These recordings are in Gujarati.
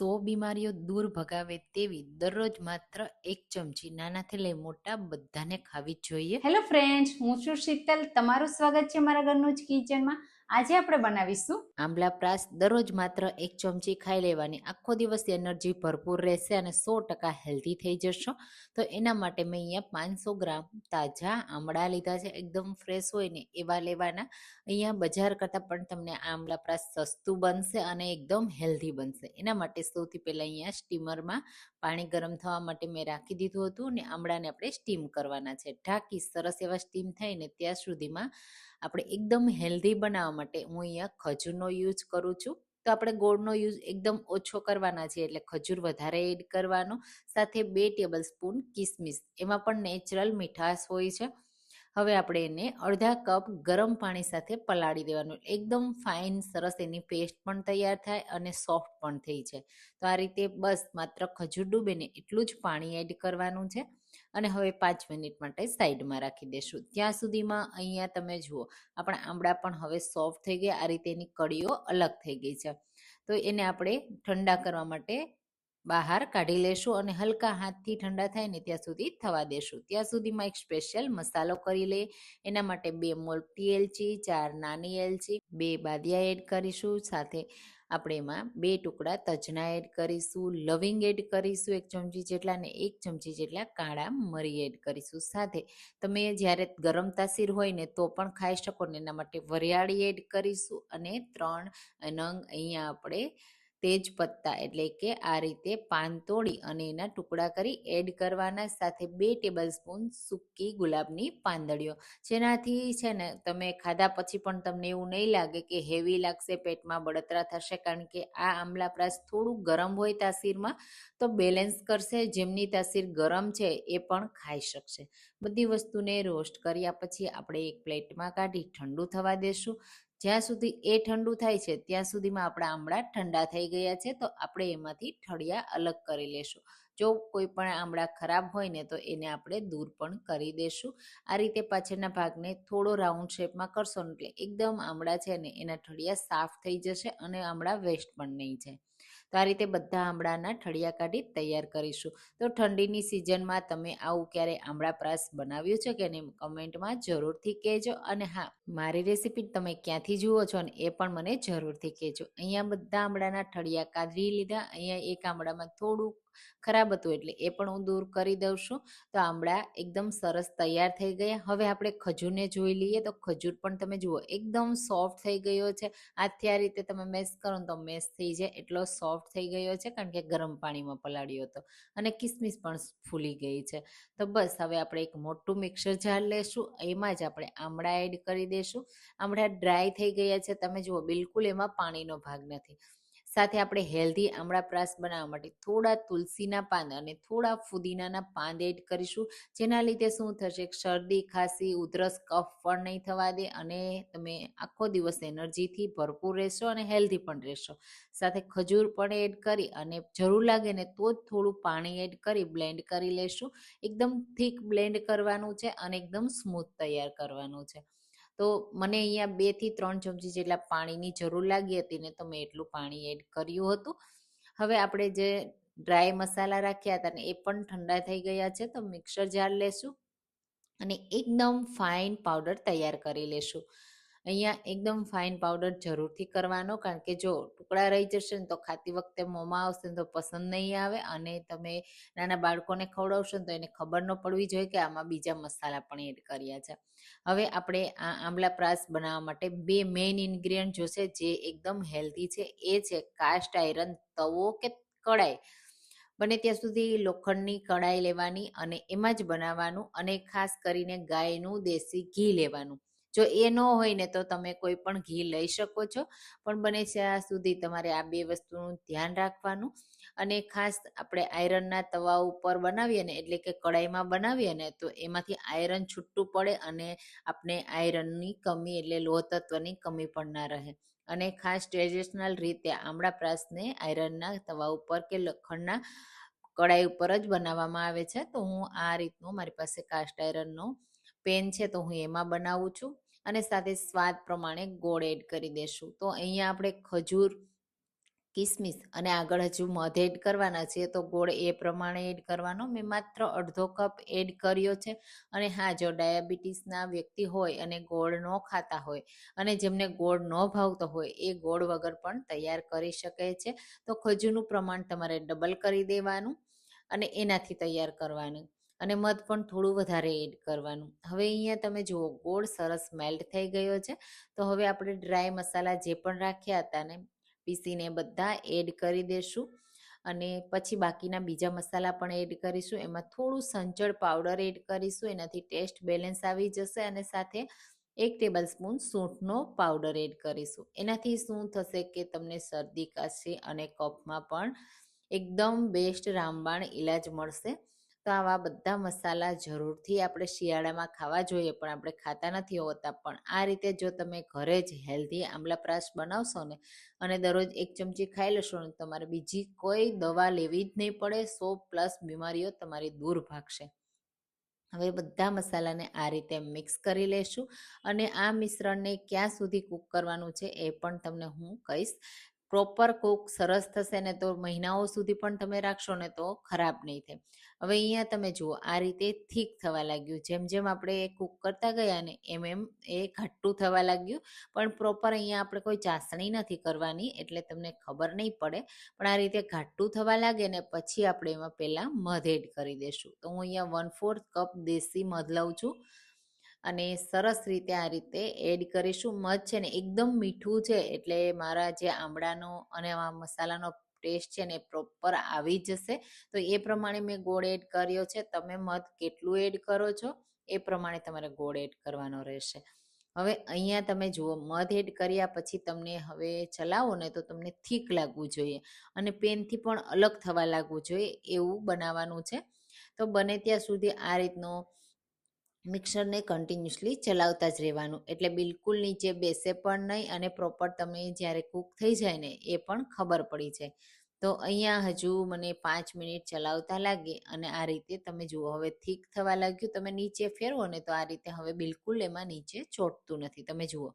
સો બીમારીઓ દૂર ભગાવે તેવી દરરોજ માત્ર એક ચમચી નાનાથી લઈ મોટા બધાને ખાવી જોઈએ. હેલો ફ્રેન્ડ્સ હું છું શીતલ. તમારું સ્વાગત છે મારા ઘરનું જ કિચનમાં આજે આપણે બનાવીશું આંબલા પ્રાસ દરરોજ માત્ર એક ચમચી ખાઈ લેવાની. આખો દિવસ એનર્જી ભરપૂર રહેશે અને સો ટકા હેલ્ધી થઈ જશો. તો એના માટે મેં અહીંયા પાંચસો ગ્રામ તાજા આંબળા લીધા છે. એકદમ ફ્રેશ હોય ને એવા લેવાના. અહીંયા બજાર કરતાં પણ તમને આંબલા પ્રાસ સસ્તું બનશે અને એકદમ હેલ્ધી બનશે. એના માટે સૌથી પહેલાં અહીંયા સ્ટીમરમાં પાણી ગરમ થવા માટે મેં રાખી દીધું હતું અને આંબળાને આપણે સ્ટીમ કરવાના છે. ઢાંકી સરસ એવા સ્ટીમ થાય ને ત્યાં સુધીમાં આપણે એકદમ હેલ્ધી બનાવવા માટે હું અહીંયા ખજૂરનો યુઝ કરું છું. તો આપણે ગોળનો યુઝ એકદમ ઓછો કરવાના છે એટલે ખજૂર વધારે એડ કરવાનો. સાથે બે ટેબલ સ્પૂન કિસમિસ. એમાં પણ નેચરલ મીઠાશ હોય છે. હવે આપણે એને અડધા કપ ગરમ પાણી સાથે પલાળી દેવાનું. એકદમ ફાઇન સરસ એની પેસ્ટ પણ તૈયાર થાય અને સોફ્ટ પણ થઈ જાય. તો આ રીતે બસ માત્ર ખજૂર ડૂબેને એટલું જ પાણી એડ કરવાનું છે. અને હવે પાંચ મિનિટ માટે સાઈડમાં રાખી દેશું. ત્યાં સુધીમાં અહીંયા તમે જુઓ, આપણા આંબળા પણ હવે સોફ્ટ થઈ ગયા. આ રીતે એની કળીઓ અલગ થઈ ગઈ છે. તો એને આપણે ઠંડા કરવા માટે બહાર કાઢી લેશું અને હલકા હાથથી ઠંડા થાય ને ત્યાં સુધી થવા દેશું. ત્યાં સુધીમાં એક સ્પેશિયલ મસાલો કરી લઈએ એના માટે બે મોટી એલચી, ચાર નાની એલચી, બે બાદિયા એડ કરીશું. સાથે આપણે એમાં બે ટુકડા તજના એડ કરીશું. લવિંગ એડ કરીશું એક ચમચી જેટલા ને એક ચમચી જેટલા કાળા મરી એડ કરીશું. સાથે તમે જ્યારે ગરમ તાસીર હોય ને તો પણ ખાઈ શકો ને એના માટે વરિયાળી એડ કરીશું. અને ત્રણ નંગ અહીંયા આપણે તેજ પત્તા એટલે કે આ રીતે પાન તોડી અને એના ટુકડા કરી એડ કરવાના સાથે બે ટેબલ સ્પૂન સૂકી ગુલાબની પાંદડીઓ. જેનાથી છે ને તમે ખાધા પછી પણ તમને એવું નહીં લાગે કે હેવી લાગશે, પેટમાં બળતરા થશે, કારણ કે આ આમલા પ્રાસ થોડું ગરમ હોય તાસીરમાં, તો બેલેન્સ કરશે, જેમની તાસીર ગરમ છે એ પણ ખાઈ શકશે. બધી વસ્તુને રોસ્ટ કર્યા પછી આપણે એક પ્લેટમાં કાઢી ઠંડુ થવા દેશું. જ્યાં સુધી એ ઠંડુ થાય છે, ત્યાં સુધીમાં આપણા આમળા ઠંડા થઈ ગયા છે, તો આપણે એમાંથી ઠળિયા અલગ કરી લેશું. જો કોઈ પણ આમળા ખરાબ હોય ને, તો એને આપણે દૂર પણ કરી દેશું. આ રીતે પાછળના ભાગને થોડો રાઉન્ડ શેપમાં કરશો એટલે એકદમ આમળા છે ને, એના ઠળિયા સાફ થઈ જશે અને આમળા વેસ્ટ પણ નહીં જાય. તો આ રીતે બધા આમળાના ઠળિયા કાઢી તૈયાર કરીશું. તો ઠંડીની સિઝનમાં તમે આવું ક્યારે આમળા પ્રાસ બનાવ્યું છે કે નહીં કમેન્ટમાં જરૂરથી કહેજો. અને હા, મારી રેસીપી તમે ક્યાંથી જુઓ છો ને એ પણ મને જરૂરથી કહેજો. અહીંયા બધા આમળાના ઠળિયા કાઢી લીધા. અહીંયા એક આમળામાં થોડુંક ખરાબ હતું એટલે એ પણ હું દૂર કરી દઉં છું. તો આમળા એકદમ સરસ તૈયાર થઈ ગયા. હવે આપણે ખજૂરને જોઈ લઈએ તો ખજૂર પણ તમે જુઓ, એકદમ સોફ્ટ થઈ ગયો છે. હાથથી આ રીતે તમે મેશ કરો ને તો મેશ થઈ જાય. એટલો સોફ્ટ થઈ ગયો છે કારણ કે ગરમ પાણીમાં પલાળ્યો હતો અને કિસમિસ પણ ફૂલી ગઈ છે. તો બસ હવે આપણે એક મોટું મિક્સર જાર લેશું. એમાં જ આપણે આમળા એડ કરી દઈશું આમળા ડ્રાય થઈ ગયા છે. તમે જુઓ, બિલકુલ એમાં પાણીનો ભાગ નથી. સાથે આપણે હેલ્ધી આમળાપ્રાસ બનાવવા માટે થોડા તુલસીના પાન અને થોડા ફુદીનાના પાન એડ કરીશું. જેના લીધે શું થશે? શરદી, ખાંસી, ઉધરસ, કફ પણ નહીં થવા દે અને તમે આખો દિવસ એનર્જીથી ભરપૂર રહેશો અને હેલ્ધી પણ રહેશો. સાથે ખજૂર પણ એડ કરી અને જરૂર લાગે ને તો જ થોડું પાણી એડ કરી બ્લેન્ડ કરી લેશું. એકદમ થીક બ્લેન્ડ કરવાનું છે અને એકદમ સ્મૂથ તૈયાર કરવાનું છે. તો મને અહીંયા બેથી ત્રણ ચમચી જેટલા પાણીની જરૂર લાગી હતી ને તો મેં એટલું પાણી એડ કર્યું હતું. હવે આપણે જે ડ્રાય મસાલા રાખ્યા હતા ને એ પણ ઠંડા થઈ ગયા છે તો મિક્સર જાર લેશું અને એકદમ ફાઇન પાવડર તૈયાર કરી લેશું. અહીંયા એકદમ ફાઇન પાવડર જરૂરથી કરવાનો, કારણ કે જો ટુકડા રહી જશે ને તો ખાતી વખતે મોંમાં આવશે ને તો પસંદ નહીં આવે અને તમે નાના બાળકોને ખવડાવશો ને તો એને ખબર ન પડવી જોઈએ કે આમાં બીજા મસાલા પણ એડ કર્યા છે. હવે આપણે આ આંબલા પ્રાસ બનાવવા માટે બે મેઇન ઇન્ગ્રીડિયન્ટ જોશે જે એકદમ હેલ્ધી છે, એ છે કાસ્ટ આયરન તવો કે કડાઈ બને ત્યાં સુધી લોખંડની કડાઈ લેવાની અને એમાં જ બનાવવાનું અને ખાસ કરીને ગાયનું, દેશી ઘી લેવાનું. જો એ ન હોય ને તો તમે કોઈ પણ ઘી લઈ શકો છો. પણ બને ત્યાં સુધી તમારે આ બે વસ્તુનું ધ્યાન રાખવાનું. અને ખાસ આપણે આયરનના તવા ઉપર બનાવીએ ને, એટલે કે કડાઈમાં બનાવીએ ને, તો એમાંથી આયરન છૂટું પડે અને આપણે આયરનની કમી એટલે લોહ તત્વની કમી પણ ના રહે. અને ખાસ ટ્રેડિશનલ રીતે આમળા પ્રાસને આયરનના તવા ઉપર કે લોખંડના કડાઈ ઉપર જ બનાવવામાં આવે છે. તો હું આ રીતનું મારી પાસે કાસ્ટ આયરનનો પેન છે તો હું એમાં બનાવું છું અને સાથે સ્વાદ પ્રમાણે ગોળ એડ કરી દેશું. તો અહીંયા આપણે ખજૂર, કિસમિસ અને આગળ હજુ મધ એડ કરવાના છે તો ગોળ એ પ્રમાણે એડ કરવાનો. મેં માત્ર અડધો કપ એડ કર્યો છે અને હા, જો ડાયાબિટીસના વ્યક્તિ હોય અને ગોળ ન ખાતા હોય અને જેમને ગોળ ન ભાવતો હોય એ ગોળ વગર પણ તૈયાર કરી શકે છે. તો ખજૂરનું પ્રમાણ તમારે ડબલ કરી દેવાનું અને એનાથી તૈયાર કરવાનું. અને મધ પણ થોડું વધારે એડ કરવાનું. હવે અહીંયા તમે જુઓ, ગોળ સરસ મેલ્ટ થઈ ગયો છે. તો હવે આપણે ડ્રાય મસાલા જે પણ રાખ્યા હતા ને, પીસીને બધા એડ કરી દેશું. અને પછી બાકીના બીજા મસાલા પણ એડ કરીશું. એમાં થોડું સંચળ પાવડર એડ કરીશું. એનાથી ટેસ્ટ બેલેન્સ આવી જશે અને સાથે એક ટેબલ સ્પૂન સૂંઠનો પાવડર એડ કરીશું. એનાથી શું થશે કે તમને શરદી, કાશી અને કફમાં પણ એકદમ બેસ્ટ રામબાણ ઇલાજ મળશે. તો આવા બધા મસાલા જરૂરથી આપણે શિયાળામાં ખાવા જોઈએ, પણ આપણે ખાતા નથી હોતા. પણ આ રીતે જો તમે ઘરે જ હેલ્ધી આમલાપ્રાસ બનાવશો ને, અને દરરોજ એક ચમચી ખાઈ લેશો ને, તમારે બીજી કોઈ દવા લેવી જ નહીં પડે, સો પ્લસ બીમારીઓ તમારી દૂર ભાગશે. હવે બધા મસાલાને આ રીતે મિક્સ કરી લેશું, અને આ મિશ્રણને ક્યાં સુધી કૂક કરવાનું છે એ પણ તમને હું કહીશ. પ્રોપર કૂક સરસ થશે ને તો મહિનાઓ સુધી પણ તમે રાખશો ને તો ખરાબ નહીં થાય. હવે અહીંયા તમે જુઓ, આ રીતે થીક થવા લાગ્યું. જેમ જેમ આપણે એ કૂક કરતા ગયા ને એમ એમ એ ઘાટું થવા લાગ્યું. પણ પ્રોપર અહીંયા આપણે કોઈ ચાસણી નથી કરવાની એટલે તમને ખબર નહીં પડે. પણ આ રીતે ઘાટું થવા લાગે ને પછી આપણે એમાં પહેલાં મધ એડ કરી દઈશું તો હું અહીંયા વન ફોર્થ કપ દેશી મધ લઉં છું. અને સરસ રીતે આ રીતે એડ કરીશું. મધ છે ને એકદમ મીઠું છે, એટલે મારા જે આમળાનો અને આ મસાલાનો ટેસ્ટ છે ને પ્રોપર આવી જશે. તો એ પ્રમાણે મેં ગોળ એડ કર્યો છે. તમે મધ કેટલું એડ કરો છો એ પ્રમાણે તમારે ગોળ એડ કરવાનો રહેશે. હવે અહીંયા તમે જુઓ, મધ એડ કર્યા પછી તમને હવે ચલાવો ને તો તમને થીક લાગવું જોઈએ અને પેનથી પણ અલગ થવા લાગવું જોઈએ એવું બનાવવાનું છે. તો બને ત્યાં સુધી આ રીતનો મિક્સરને કન્ટિન્યુઅસલી ચલાવતા જ રહેવાનું. એટલે બિલકુલ નીચે બેસે પણ નહીં અને પ્રોપર તમે જ્યારે કૂક થઈ જાય ને, એ પણ ખબર પડી જાય. તો અહીંયા હજુ મને પાંચ મિનિટ ચલાવતા લાગે અને આ રીતે તમે જુઓ, હવે થીક થવા લાગ્યું, તમે નીચે ફેરવો ને તો આ રીતે હવે બિલકુલ એમાં નીચે ચોટતું નથી. તમે જુઓ,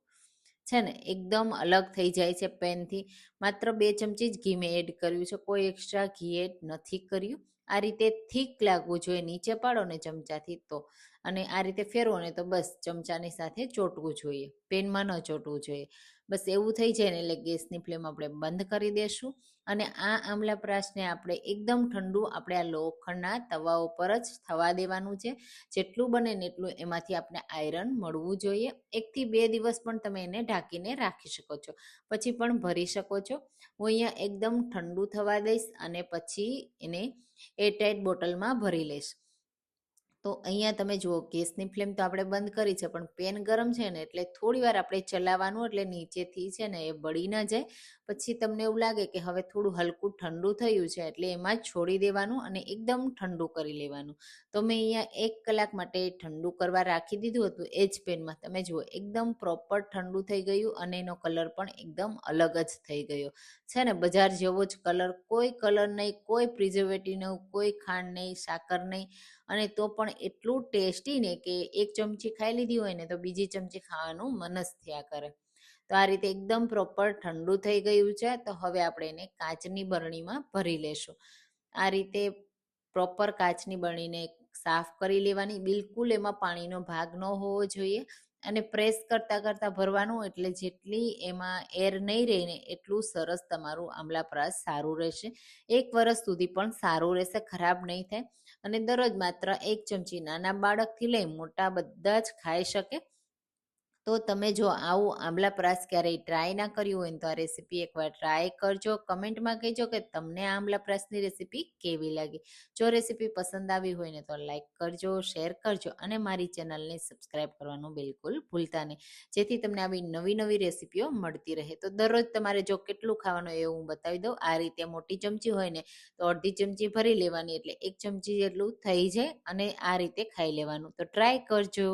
છે ને? એકદમ અલગ થઈ જાય છે પેનથી. માત્ર બે ચમચી જ ઘી મેં એડ કર્યું છે. કોઈ એક્સ્ટ્રા ઘી એડ નથી કર્યું. આ રીતે થીક લાગવું જોઈએ. નીચે પાડો ને ચમચાથી તો. અને આ રીતે ફેરવો ને તો બસ ચમચાની સાથે ચોટવું જોઈએ. પેનમાં ન ચોટવું જોઈએ. બસ એવું થઈ જાય ને એટલે ગેસની ફ્લેમ આપણે બંધ કરી દેશું અને આ આમલા પ્રાશને આપણે એકદમ ઠંડુ આપણે આ લોખંડના તવા ઉપર જ થવા દેવાનું છે. જેટલું બને ને એટલું એમાંથી આપણે આયરન મળવું જોઈએ. એકથી બે દિવસ પણ તમે એને ઢાંકીને રાખી શકો છો. પછી પણ ભરી શકો છો. હું અહીંયા એકદમ ઠંડુ થવા દઈશ અને પછી એને એરટાઈટ બોટલમાં ભરી લઈશ. તો અહીંયા તમે જુઓ, ગેસની ફ્લેમ તો આપણે બંધ કરી છે, પણ પેન ગરમ છે ને એટલે થોડી વાર આપણે ચલાવવાનું એટલે નીચેથી છે ને એ બળી ન જાય. પછી તમને એવું લાગે કે હવે થોડું હલકું ઠંડુ થયું છે, એટલે એમાં છોડી દેવાનું અને એકદમ ઠંડુ કરી લેવાનું. તો મેં અહીંયા એક કલાક માટે ઠંડુ કરવા રાખી દીધું હતું, એ જ પેનમાં. તમે જુઓ, એકદમ પ્રોપર ઠંડુ થઈ ગયું અને એનો કલર પણ એકદમ અલગ જ થઈ ગયો. છે ને, બજાર જેવો જ કલર, કોઈ કલર નહીં, કોઈ પ્રિઝર્વેટિવ નહીં, કોઈ ખાંડ નહીં, સાકર નહીં. અને તો પણ એટલું ટેસ્ટી ને કે એક ચમચી ખાઈ લીધી હોય ને તો બીજી ચમચી ખાવાનું મન થયા કરે. તો આ રીતે એકદમ પ્રોપર ઠંડુ થઈ ગયું છે. તો હવે આપણે એને કાચની બરણીમાં ભરી લેશું. આ રીતે પ્રોપર કાચની બરણીને સાફ કરી લેવાની. બિલકુલ એમાં પાણીનો ભાગ ન હોવો જોઈએ. અને પ્રેસ કરતાં કરતાં ભરવાનું એટલે જેટલી એમાં એર નહીં રહે ને એટલું સરસ તમારું આમલા પ્રાસ સારું રહેશે. એક વર્ષ સુધી પણ સારું રહેશે, ખરાબ નહીં થાય. અને દરરોજ માત્ર એક ચમચી નાના બાળકથી લઈ મોટા બધા જ ખાઈ શકે. તો તમે જો આવું આંબલા પ્રાસ ક્યારેય ટ્રાય ના કર્યું હોય તો આ રેસીપી એકવાર ટ્રાય કરજો. કમેન્ટમાં કહેજો કે તમને આંબલા પ્રાસની રેસીપી કેવી લાગી? જો રેસીપી પસંદ આવી હોય ને તો લાઈક કરજો શેર કરજો અને મારી ચેનલને સબસ્ક્રાઈબ કરવાનું બિલકુલ ભૂલતા નહીં. જેથી તમને આવી નવી નવી રેસીપીઓ મળતી રહે. તો દરરોજ તમારે જો કેટલું ખાવાનું એવું હું બતાવી દઉં. આ રીતે મોટી ચમચી હોય ને તો અડધી ચમચી ભરી લેવાની. એટલે એક ચમચી જેટલું થઈ જાય અને આ રીતે ખાઈ લેવાનું. તો ટ્રાય કરજો.